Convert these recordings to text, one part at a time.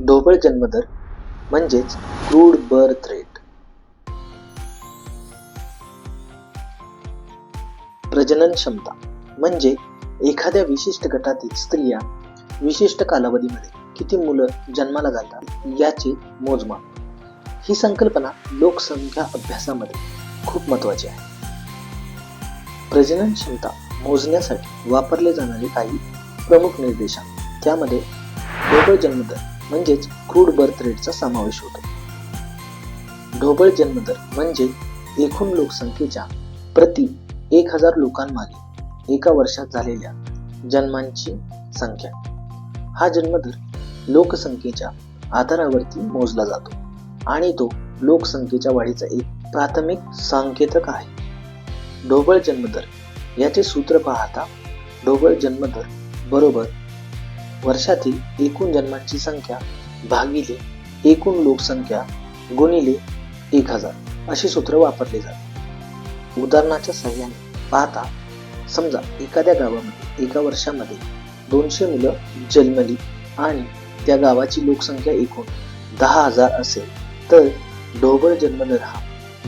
ढोबळ जन्मदर म्हणजेच क्रूड बर्थ रेट. प्रजनन क्षमता म्हणजे एखाद्या विशिष्ट गटातील स्त्रिया विशिष्ट कालावधीमध्ये किती मुलं जन्माला घालतात याचे मोजमाप. ही संकल्पना लोकसंख्या अभ्यासामध्ये खूप महत्वाची आहे. प्रजनन क्षमता मोजण्यासाठी वापरले जाणारे काही प्रमुख निर्देशांक. त्यामध्ये ढोबळ जन्मदर म्हणजेच क्रूड बर्थ रेटचा समावेश होतो. ढोबळ जन्मदर म्हणजे एकूण लोकसंख्येच्या प्रति एक हजार लोकांमागे एका वर्षात झालेल्या जन्मांची संख्या. हा जन्मदर लोकसंख्येच्या आधारावरती मोजला जातो आणि तो लोकसंख्येच्या वाढीचा एक प्राथमिक सांकेतक आहे. ढोबळ जन्मदर याचे सूत्र पाहता ढोबळ जन्मदर बरोबर वर्षातील एकूण जन्मांची संख्या भागिले एकूण लोकसंख्या गुणिले एक हजार असे सूत्र वापरले जाते. उदाहरणाच्या सहाय्याने पाहता समजा एखाद्या गावामध्ये एका वर्षामध्ये दोनशे मुलं जन्मली आणि त्या गावाची लोकसंख्या एकूण दहा हजार असेल तर ढोबळ जन्मदर हा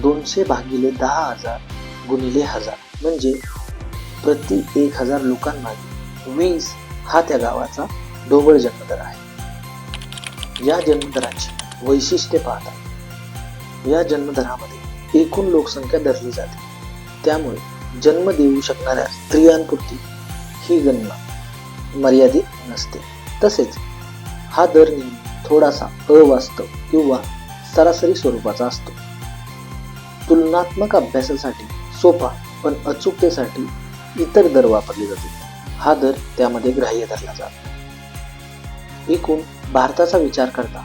दोनशे भागिले दहा हजार गुणिले हजार म्हणजे प्रति एक हजार लोकांमागे वीस हा त्या गावाचा ढोबळ जन्मदर आहे. या जन्मदराची वैशिष्ट्ये पाहता या जन्मदरामध्ये एकूण लोकसंख्या धरली जाते. त्यामुळे जन्म देऊ शकणाऱ्या स्त्रियांपुरती ही गणना मर्यादित नसते. तसेच हा दर नेहमी थोडासा अवास्तव किंवा सरासरी स्वरूपाचा असतो. तुलनात्मक अभ्यासासाठी सोपा पण अचूकतेसाठी इतर दर वापरले जातात. हा दर त्यामध्ये ग्राह्य धरला जातो. एकूण भारताचा विचार करता.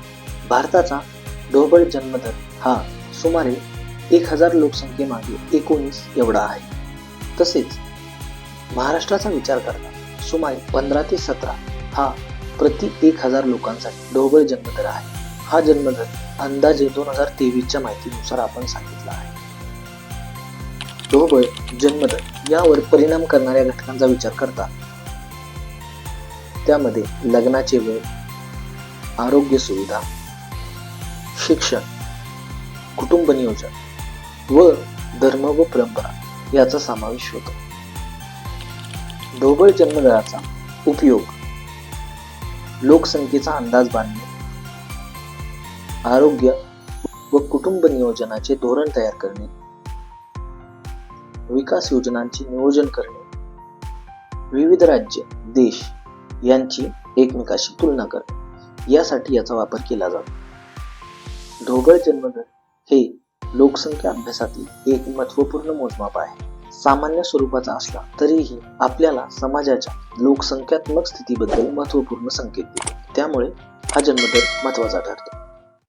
भारताचा ढोबळ जन्मदर हा सुमारे एक हजार लोकसंख्येमागे एकोणीस एवढा आहे. तसेच महाराष्ट्राचा विचार करता सुमारे पंधरा ते सतरा हा प्रति एक हजार लोकांसाठी ढोबळ जन्मदर आहे. हा जन्मदर अंदाजे दोन हजार तेवीसच्या माहितीनुसार आपण सांगितला आहे. ढोबळ जन्मदर यावर परिणाम करणाऱ्या घटकांचा विचार करता त्यामध्ये लग्नाचे वय आरोग्य सुविधा शिक्षण कुटुंब नियोजन व धर्म व परंपरा याचा समावेश होतो. ढोबळ जन्मदराचा उपयोग लोकसंख्येचा अंदाज बांधणे आरोग्य व कुटुंब नियोजनाचे धोरण तयार करणे विकास योजनांचे नियोजन करणे विविध राज्य देश यांची एकमेकाशी तुलना करणे यासाठी याचा वापर केला जातो. ढोबळ जन्मदर हे लोकसंख्या अभ्यासातील एक महत्त्वपूर्ण मोजमाप आहे. सामान्य स्वरूपाचा असला तरीही आपल्याला समाजाच्या लोकसंख्यात्मक स्थितीबद्दल महत्त्वपूर्ण संकेत देतो. त्यामुळे हा जन्मदर महत्त्वाचा ठरतो.